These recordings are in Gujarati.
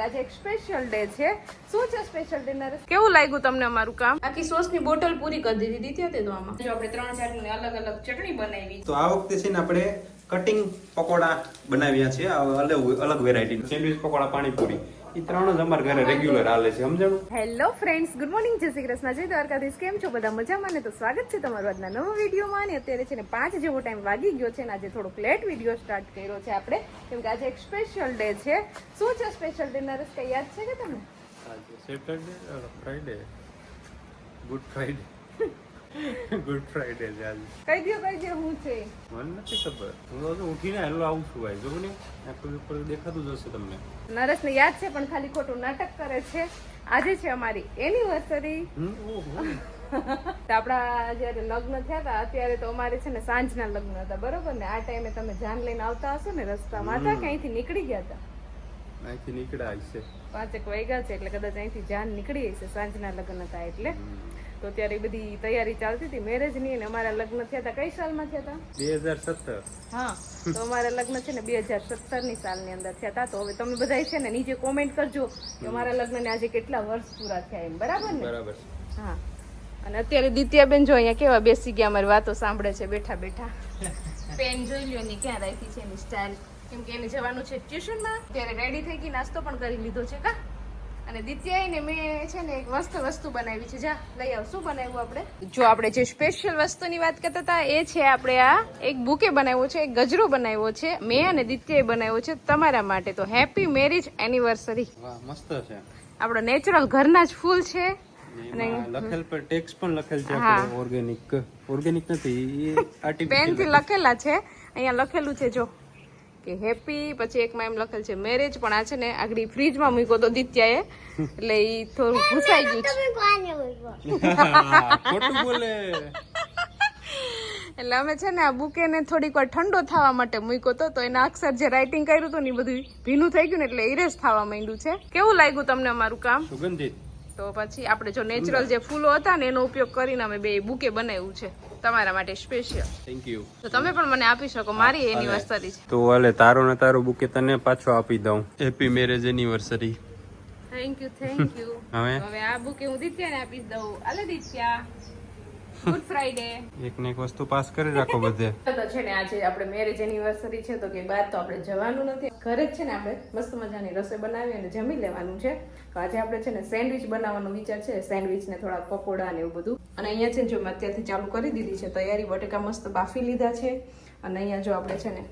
આજે એક સ્પેશિયલ ડે છે. શું છે સ્પેશિયલ ડે કેવું લાગ્યું તમને અમારું કામ? આખી સોસની બોટલ પૂરી કરી દીધી. દીધી હતી તો આમાં. જો આપણે ત્રણ ચારની અલગ અલગ ચટણી બનાવી. તો આ વખતે છે ને આપણે કટિંગ પકોડા બનાવ્યા છે. અલગ અલગ વેરાયટી સેન્ડવિચ પકોડા પાણીપુરી. એ ત્રણ જ અમારા ઘરે રેગ્યુલર હાલે છે સમજાણું? હેલો ફ્રેન્ડ્સ ગુડ મોર્નિંગ જય શ્રી કૃષ્ણ જય દ્વારકાધીશ કેમ છો? બધા મજામાં? ને તો સ્વાગત છે તમારું આજના નવા વિડીયોમાં ને અત્યારે છે ને પાંચ જેવો ટાઈમ વાગી ગયો છે અને આજે થોડોક લેટ વીડિયો સ્ટાર્ટ કર્યો છે આપણે કેમ કે આજે એક સ્પેશિયલ ડે છે. શું છે સ્પેશિયલ ડે નરેશ કઈ યાદ છે કે તમને? Saturday Friday good Friday good Friday છે આજે કઈ દો કઈ દો હું છે. મને નથી ખબર. હું તો ઉઠીને હેલો આવું છું ભાઈ જો ને. આખું ઉપર દેખાતું જ હશે તમને. નરેશને યાદ છે પણ ખાલી ખોટું નાટક કરે છે. આજે છે અમારી એનિવર્સરી? આપણા જયારે લગ્ન થયા હતા અત્યારે તો અમારે છે ને સાંજના લગ્ન હતા બરોબર ને? આ ટાઈમે તમે જાન લઈને આવતા હશો ને રસ્તામાં હતા કે અહીંથી નીકળી ગયા હતા? અહીંથી નીકળ્યા હશે પાંચેક વાગ્યા છે એટલે કદાચ અહીંથી જાન નીકળી હશે સાંજના લગ્ન હતા એટલે. તો ત્યારે એ બધી તૈયારી ચાલતી હતી. મેરેજની અને અમારા લગ્ન થયા હતા. કઈ સાલમાં થયા હતા? બે હજાર સત્તર. હા. તો અમારા લગ્ન છે ને બે હજાર સત્તરની સાલની અંદર થયા હતા. તો હવે તમે બધા છે ને નીચે કોમેન્ટ કરજો કે અમારા લગ્ન ને આજે કેટલા વર્ષ પૂરા થયા એમ. બરાબર ને? બરાબર હા. અને અત્યારે દિત્યાબેન જો અહીંયા કેવા બેસી ગયા અમારી વાતો સાંભળે છે બેઠા બેઠા. પેન જોઈ લ્યો ની ક્યાં રાખી છે એની સ્ટાઇલ કેમ કે એને જવાનું છે ટ્યુશનમાં. ત્યારે રેડી થઈ ગઈ નાસ્તો પણ કરી લીધો છે કા? અને દિત્યાએ ને મેં છે ને એક મસ્ત વસ્તુ બનાવી છે. જા લઈ આવ. શું બનાવ્યું આપણે? જો આપણે જે સ્પેશિયલ વસ્તુની વાત કરતા હતા એ છે આપણે આ એક બુકે બનાવ્યો છે એક ગજરો બનાવ્યો છે. મેં અને દિત્યાએ બનાવ્યો છે તમારા માટે. તો હેપી મેરેજ એનિવર્સરી મસ્ત છે. આપણો નેચરલ ઘરના જ ફૂલ છે. લખેલ પર ટેક્સ પણ લખેલ છે હા. ઓર્ગેનિક ઓર્ગેનિક નથી એ પેનથી લખેલા છે. અહીંયા લખેલું છે જો. કે હેપી પછી એકમાં એમ લખેલ છે મેરેજ પણ આ છે ને આગળ ફ્રીજમાં મૂક્યો તો દિત્યાએ. એટલે એ થોડું ઘૂસાઈ ગયું છે. એટલે અમે છે ને આ બુકેને થોડીક વાર ઠંડો થવા માટે મૂક્યો તો તો એના અક્ષર જે રાઇટિંગ કર્યું હતું ને એ બધું ભીનું થઈ ગયું ને એટલે ઇરેઝ થવા માંડ્યું છે. કેવું લાગ્યું તમને અમારું કામ? સુગંધિત. તો પછી આપણે જો નેચરલ જે ફૂલો હતા ને એનો ઉપયોગ કરીને અમે બે બુકે બનાવ્યું છે. તમારા માટે સ્પેશિયલ થેન્ક યુ તો તમે પણ મને આપી શકો. મારી એનિવર્સરી છે. તો હાલે તારો ને તારો બુકે તને પાછો આપી દઉં. Happy marriage anniversary thank you thank you હવે? હવે આ બુકે હું દિત્યાને આપી દઉં. અલે દિત્યા. ગુડ ફ્રાઈડે એક ને એક વસ્તુ પાસ કરી રાખો બધે. તો છે ને આજે આપણે મેરેજ એનિવર્સરી છે તો કે બહાર તો આપણે જવાનું નથી. ઘરે જ છે ને આપણે મસ્ત મજાની રસોઈ બનાવી અને જમી લેવાનું છે. તો આજે આપણે છે ને સેન્ડવિચ બનાવવાનો વિચાર છે સેન્ડવિચ ને થોડા પકોડા ને એવું બધું. અને અહીંયા છે ને જો મેં અત્યારથી ચાલુ કરી દીધી છે તૈયારી બટેકા મસ્ત બાફી લીધા છે. અને અહીંયા જો આપણે છે ને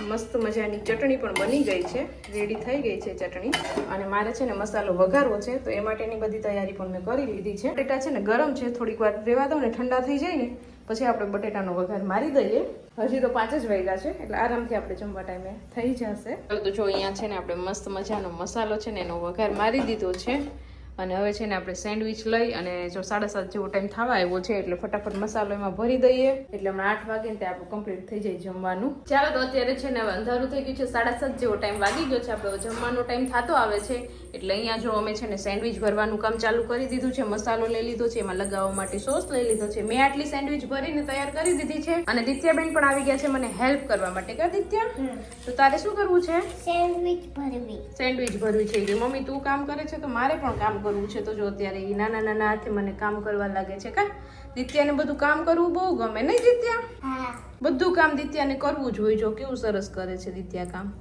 મસ્ત મજાની ચટણી પણ બની ગઈ છે. રેડી થઈ ગઈ છે ચટણી. અને મારે છે ને મસાલો વઘારવો છે, તો એ માટેની બધી તૈયારી પણ મેં કરી લીધી છે. બટેટા છે ને ગરમ છે, થોડીક વાર રેવા દો ને ઠંડા થઈ જાય ને, પછી આપણે બટેટાનો વઘાર મારી દઈએ. હજી તો પાંચ જ વાગ્યા છે, એટલે આરામથી આપણે જમવા ટાઈમે થઈ જશે. તો જો અહીંયા છે ને આપણે મસ્ત મજાનો મસાલો છે ને એનો વઘાર મારી દીધો છે. અને હવે છે ને આપણે સેન્ડવિચ લઈ અને જો સાડા સાત જેવો ટાઈમ થવા આવ્યો છે એટલે ફટાફટ મસાલો એમાં ભરી દઈએ. એટલે હમણાં આઠ વાગે ને ત્યાં કમ્પ્લીટ થઈ જાય જમવાનું. ચાલો તો અત્યારે છે ને અંધારું થઈ ગયું છે, સાડા સાત જેવો ટાઈમ વાગી ગયો છે. આપણે જમવાનો ટાઈમ થતો આવે છે. એટલે અહીંયા જો અમે છે ને સેન્ડવિચ ભરવાનું કામ ચાલુ કરી દીધું છે મસાલો લઈ લીધો છે એમાં લગાવવા માટે સોસ લઈ લીધો છે. મેં આટલી સેન્ડવિચ ભરીને તૈયાર કરી દીધી છે અને દિત્યાબેન પણ આવી ગયા છે મને હેલ્પ કરવા માટે. કા દિત્યા? તો તારે શું કરવું છે? સેન્ડવિચ ભરવી. સેન્ડવિચ ભરવી છે. કે મમ્મી તું કામ કરે છે તો મારે પણ કામ કરવું છે. તો જો અત્યારે એ નાના નાના હાથે મને કામ કરવા લાગે છે કા? દિત્યાને બધું કામ કરવું બહુ ગમે નહીં દિત્યા? બધું કામ દિત્યાને કરવું જોઈએ જો કેવું સરસ કરે છે દિત્યા કામ.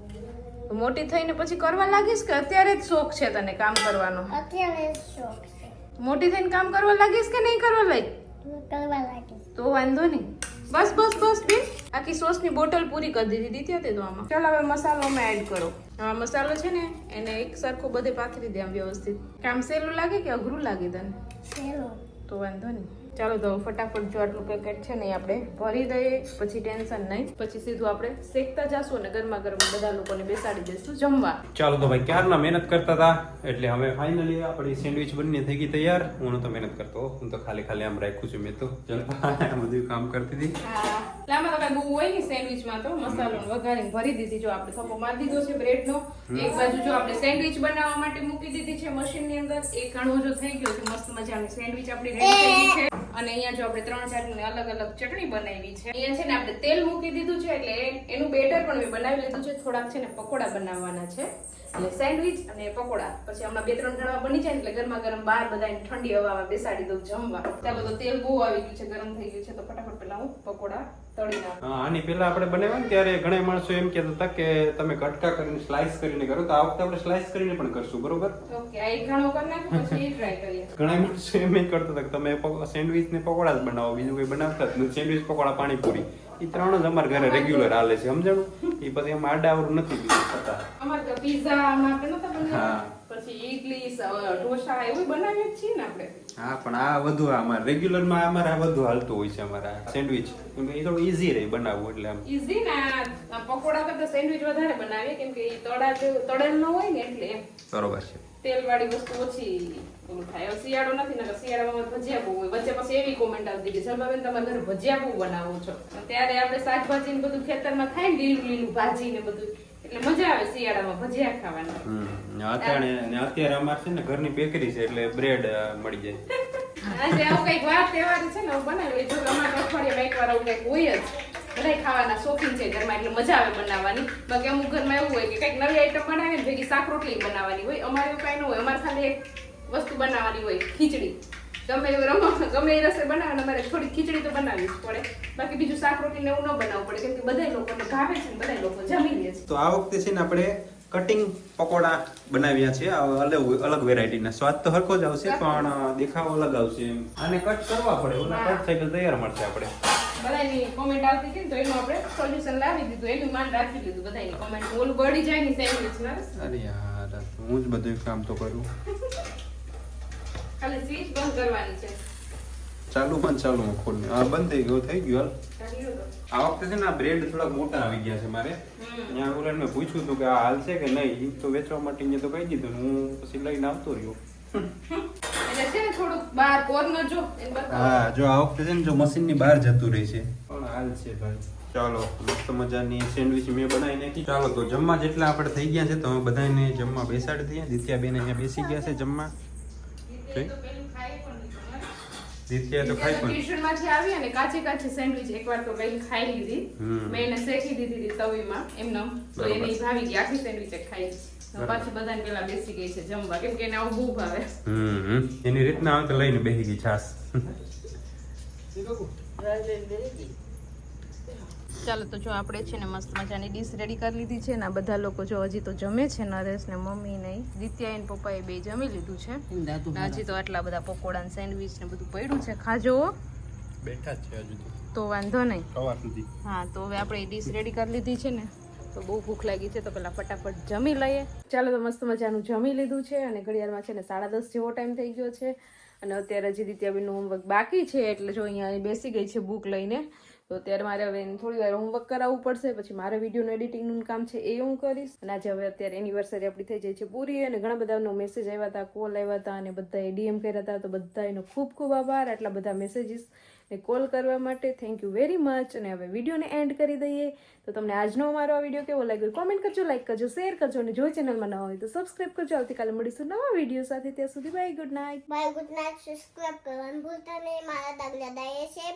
મોટી થઈને પછી કરવા લાગીશ કે અત્યારે જ શોખ છે તને કામ કરવાનો? અત્યારે શોખ છે. મોટી થઈને કામ કરવા લાગીશ કે નહીં કરવા લાગી કરવા લાગીશ. તો વાંધો નહીં. બસ બસ બસ બેન. આખી સોસની બોટલ પૂરી કરી દીધી દીધી હતી તો આમાં. ચાલો હવે મસાલો અમે એડ કરો. આ મસાલો છે ને એને એક સરખો બધે પાથરી દે આમ વ્યવસ્થિત. કામ સહેલું લાગે કે અઘરું લાગે તને? સહેલું. તો વાંધો નહીં. ચાલો તો ફટાફટ જો આટલું પેકેટ છે ને આપણે ભરી દઈએ પછી ટેન્શન નહીં. પછી સીધું આપણે શેકતા જશું અને ગરમા ગરમ બધા લોકોને બેસાડી દઈશું જમવા. ચાલો તો ભાઈ ક્યારના મહેનત કરતા હતા? એટલે હવે ફાઇનલી આપણી સેન્ડવિચ બનીને થઈ ગઈ તૈયાર. હું તો મહેનત કરતો હું. તો ખાલી ખાલી આમ રાખ્યું છું મેં તો. બધું કામ કરતી હતી. લાંબા તો કઈ બહુ હોય નહીં સેન્ડવિચમાં તો. મસાલો ને વઘારીને ભરી દીધી. જો આપણે થપ્પો મારી દીધો છે બ્રેડનો એક બાજુ જો આપણે સેન્ડવિચ બનાવવા માટે મૂકી દીધી છે મશીનની અંદર. એક ઘણો જો થઈ ગયો છે. મસ્ત મજાની સેન્ડવિચ આપણી રેડી થઈ ગઈ છે. અને અહીંયા જો આપણે ત્રણ ચારની અલગ અલગ ચટણી બનાવી છે. અહીંયા છે ને આપણે તેલ મૂકી દીધું છે, એટલે એનું બેટર પણ મેં બનાવી લીધું છે. થોડાક છે ને પકોડા બનાવવાના છે. એટલે સેન્ડવિચ અને પકોડા. પછી હમણાં બે ત્રણ ઘણા બની જાય એટલે ગરમા ગરમ બહાર બધાને ઠંડી હવામાં બેસાડી દઉં જમવા. ત્યાં બધું તેલ બહુ આવી ગયું છે ગરમ થઈ ગયું છે તો ફટાફટ પેલા હું પકોડા તળી નાખું. આની પેલા આપણે બનાવ્યા ને ત્યારે ઘણા માણસો એમ કહેતા હતા કે તમે કટકા કરીને સ્લાઇસ કરીને કરો તો આ વખતે આપણે સ્લાઇસ કરીને પણ કરશું બરોબર? ઓકે આ એક ઘણો કરી નાખું પછી એ ટ્રાય કરીએ. ઘણા માણસો એમ ય કરતા હતા કે તમે સેન્ડવિચ ને પકોડા જ બનાવો બીજું કોઈ બનાવતા જ સેન્ડવિચ પકોડા પાણીપુરી. એ ત્રણ જ અમારા ઘરે રેગ્યુલર હાલે છે સમજણું? એ પછી એમાં આડાવરું નથી બીજું થતા. અમારે તો પીઝા માટે નતા બનાવ્યા પછી ઇડલી ઢોસા એવું બનાવીએ છીએ ને આપણે. હા પણ આ વધુ અમારે રેગ્યુલરમાં અમારે આ વધુ હાલતું હોય છે અમારા સેન્ડવિચ એ થોડું ઈઝી રહે બનાવવું એટલે આમ. ઈઝી ને પકોડા કરતા સેન્ડવિચ વધારે બનાવીએ કેમ કે તળા તળેલ ન હોય ને એટલે બરોબર છે. તેલ વાળી વસ્તુ ઓછી ઓલું થાય. હવે શિયાળો નથી ને શિયાળામાં ભજીયા બહુ હોય. વચ્ચે પછી એવી કોમેન્ટ આવતી કે શર્માબેન તમે ઘરે ભજીયા બહુ બનાવો છો. ત્યારે આપણે શાકભાજી ને બધું ખેતરમાં થાય ને લીલું લીલું ભાજી ને બધું એટલે મજા આવે શિયાળામાં ભજીયા ખાવાની. અત્યારે અત્યારે અમારે છે ને ઘરની બેકરી છે એટલે બ્રેડ મળી જાય. આજે આવું કંઈક વાર તહેવાર છે ને બનાવી જો અમારા અઠવાડિયામાં એકવાર આવું કંઈક હોય જ. બધા ખાવાના શોખીન છે ઘરમાં એટલે મજા આવે બનાવવાની. બાકી અમુક ઘરમાં એવું હોય કે કંઈક નવી આઈટમ બનાવે ને ભેગી શાક રોટલી બનાવવાની હોય. અમારે એવું કાંઈ ન હોય. અમારે ખાલી એક વસ્તુ બનાવવાની હોય ખીચડી. ગમે એવું રમો ગમે એ રસોઈ બનાવે અમારે થોડી ખીચડી તો બનાવવી જ પડે. બાકી બીજું શાક રોટલી ને એવું ન બનાવવું પડે કેમ કે બધા લોકોને ભાવે છે ને બધા લોકો જમી લે છે. તો આ વખતે છે ને આપણે કટિંગ પકોડા બનાવ્યા છે. અલગ અલગ વેરાયટીના સ્વાદ તો હરખો જ આવશે પણ દેખાવ અલગ આવશે આને કટ કરવા પડે. ઓલા. કટ થઈ તૈયાર મળશે આપણે. બધાની કોમેન્ટ આવતી હતી તો એનું આપણે સોલ્યુશન લાવી દીધું એનું માન રાખી લીધું બધાની કોમેન્ટ ઓલું બળી જાય ને સેન્ડવિચ ના અરે યાર હું જ બધું કામ તો કરું. ખાલી સ્વિચ બંધ કરવાની છે. ચાલુ પણ ચાલુ હું ખોલ આ બંધ થઈ ગયો થઈ ગયો. આ વખતે છે ને આ બ્રેડ થોડાક મોટા આવી ગયા છે મારે. ત્યાં ઓલા મેં પૂછ્યું હતું કે આ હાલ છે કે નહીં? તો વેચવા માટે અહીંયા તો કહી દીધું હું પછી લઈને આવતો રહ્યો. એટલે છે ને થોડુંક બહાર કોર્નર જો હા જો આ વખતે છે ને જો મશીન બહાર જતું રહે છે. પણ હાલ છે ભાઈ. ચાલો મસ્ત મજાની સેન્ડવિચ મેં બનાવી નાખી. ચાલો તો જમવા જેટલા આપણે થઈ ગયા છે તો અમે બધાને જમવા બેસાડી દઈએ. દિત્યા બેન અહીંયા બેસી ગયા છે જમવા. એ તો પેલું ખાઈ પણ લીધું, હા. દિત્યા તો ખાઈ પણ. ટ્યુશનમાંથી આવી અને કાચી કાચી સેન્ડવિચ એકવાર તો કઈ ખાઈ લીધી. મેં એને શેકી દીધી હતી તવીમાં એમનેમ તો બરોબર. ભાવી ગઈ આખી સેન્ડવિચ ખાઈ પાછી બધાને પેલા બેસી ગઈ છે જમવા કેમ કે એને આવું બહુ ભાવે. હમ હમ. એની રીતના અંક લઈને બેસી ગઈ છાસ ચાલો તો જો આપણે છે ને મસ્ત મજાની ડીશ રેડી કરી લીધી છે ને બધા લોકો જો હજી તો જમે છે નરેશ ને મમ્મી ને દિત્યા ને પપ્પાએ બે જમી લીધું છે. હજી તો આટલા બધા પકોડા ને સેન્ડવિચ ને બધું પડ્યું છે. ખાજો હો. બેઠા છે હજુ તો. તો વાંધો નહીં. હા તો હવે આપણે ડીશ રેડી કરી લીધી છે ને. તો બહુ ભૂખ લાગી છે, તો પેલા ફટાફટ જમી લઈએ. ચાલો તો મસ્ત મજાનું જમી લીધું છે અને ઘડિયાળમાં છે ને સાડા દસ જેવો ટાઈમ થઈ ગયો છે. અને અત્યારે હજી દિત્યાબેનનું હોમવર્ક બાકી છે, એટલે જો અહીંયા બેસી ગઈ છે બુક લઈને, તો અત્યારે મારે હવે થોડી વાર હોમવર્ક કરાવવું પડશે, પછી મારે વિડીયોનું એડિટિંગનું કામ છે એ હું કરીશ. અને આજે હવે અત્યારે એનિવર્સરી આપણી થઈ જાય છે પૂરી, અને ઘણા બધાનો મેસેજ આવ્યા હતા કોલ આવ્યા હતા, અને બધાએ ડીએમ કર્યા હતા, તો બધા એનો ખૂબ ખૂબ આભાર. આટલા બધા મેસેજીસ ને કોલ કરવા માટે થેન્ક યુ વેરી મચ અને હવે વિડીયોને એન્ડ કરી દઈએ. તો તમને આજનો અમારો આ વીડિયો કેવો લાગ્યો કોમેન્ટ કરજો લાઈક કરજો શેર કરજો. અને જો ચેનલમાં નવા હોય તો સબસ્ક્રાઈબ કરજો. આવતીકાલે મળીશું નવા વીડિયો સાથે. ત્યાં સુધી bye good night bye good night subscribe કરવાનું ભૂલતા નહીં. મારા દાદા દાએ છે